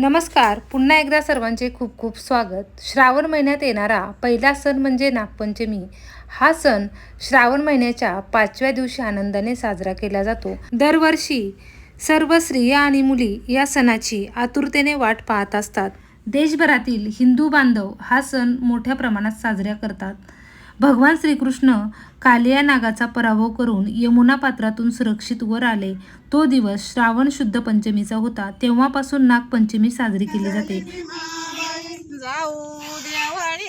नमस्कार. पुन्हा एकदा सर्वांचे खूप खूप स्वागत. श्रावण महिन्यात येणारा पहिला सण म्हणजे नागपंचमी. हा सण श्रावण महिन्याच्या पाचव्या दिवशी आनंदाने साजरा केला जातो. दरवर्षी सर्व स्त्रिया आणि मुली या सणाची आतुरतेने वाट पाहत असतात. देशभरातील हिंदू बांधव हा सण मोठ्या प्रमाणात साजरा करतात. भगवान श्रीकृष्ण कालिया नागाचा पराभव करून यमुना पात्रातून सुरक्षित वर आले. तो दिवस श्रावण शुद्ध पंचमीचा होता. तेव्हापासून नागपंचमी साजरी केली जाते. जाऊ देवाळी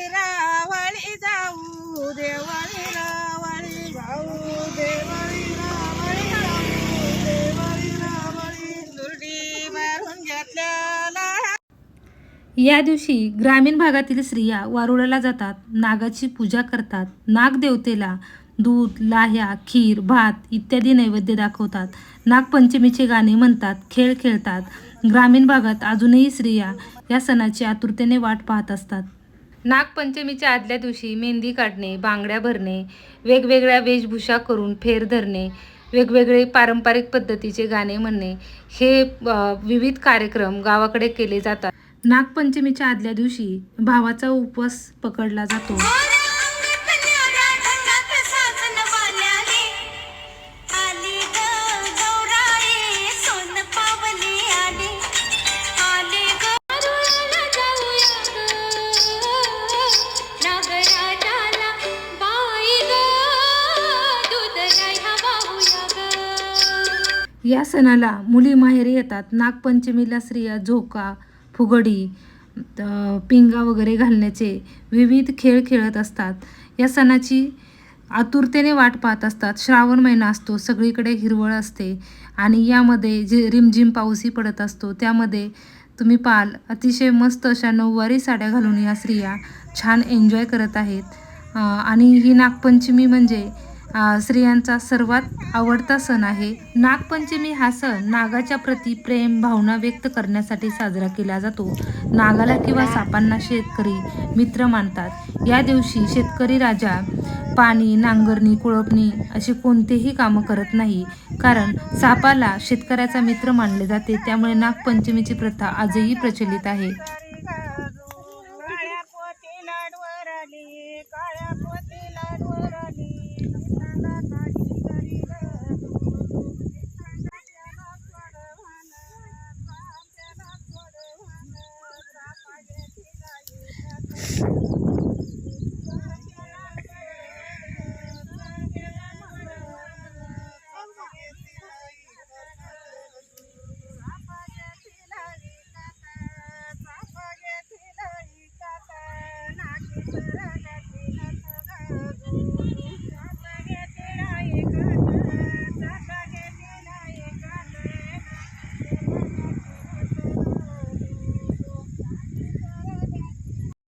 या दिवशी ग्रामीण भागातील स्त्रिया वारुळाला जातात नागाची पूजा करतात नागदेवतेला दूध लाह्या खीर भात इत्यादी नैवेद्य दाखवतात. नागपंचमीचे गाणे म्हणतात खेळ खेळतात. ग्रामीण भागात अजूनही स्त्रिया या सणाची आतुरतेने वाट पाहत असतात. नागपंचमीच्या आदल्या दिवशी मेहंदी काढणे बांगड्या भरणे वेगवेगळ्या वेशभूषा करून फेर धरणे वेगवेगळे पारंपरिक पद्धतीचे गाणे म्हणणे हे विविध कार्यक्रम गावाकडे केले जातात. नागपंचमीच्या आदल्या दिवशी भावाचा उपवास पकडला जातो. या सणाला मुली माहेरी येतात. नागपंचमीला स्त्रिया झोका फुगडी पिंगा वगैरे घालण्याचे विविध खेळ खेळत असतात. या सणाची आतुरतेने वाट पाहत असतात. श्रावण महिना असतो सगळीकडे हिरवळ असते आणि यामध्ये जे रिमझिम पाऊसही पडत असतो त्यामध्ये तुम्ही पाल अतिशय मस्त अशा नऊवारी साड्या घालून या स्त्रिया छान एन्जॉय करत आहेत. आणि ही नागपंचमी म्हणजे स्त्रियांचा सर्वात आवडता सण आहे. नागपंचमी हा सण नागाच्या प्रती प्रेम भावना व्यक्त करण्यासाठी साजरा केला जातो. नागाला किंवा सापांना शेतकरी मित्र मानतात. या दिवशी शेतकरी राजा पाणी नांगरणी कुळपणी अशी कोणतेही कामं करत नाही. कारण सापाला शेतकऱ्याचा मित्र मानले जाते. त्यामुळे नागपंचमीची प्रथा आजही प्रचलित आहे. काळ्या पोती लाडवर आली काळ्या पोती लाडवर आली नाना काठी करी गं. आपल्याला सोडवान, आपल्याला सोडवान, सापाचे ठिकाणी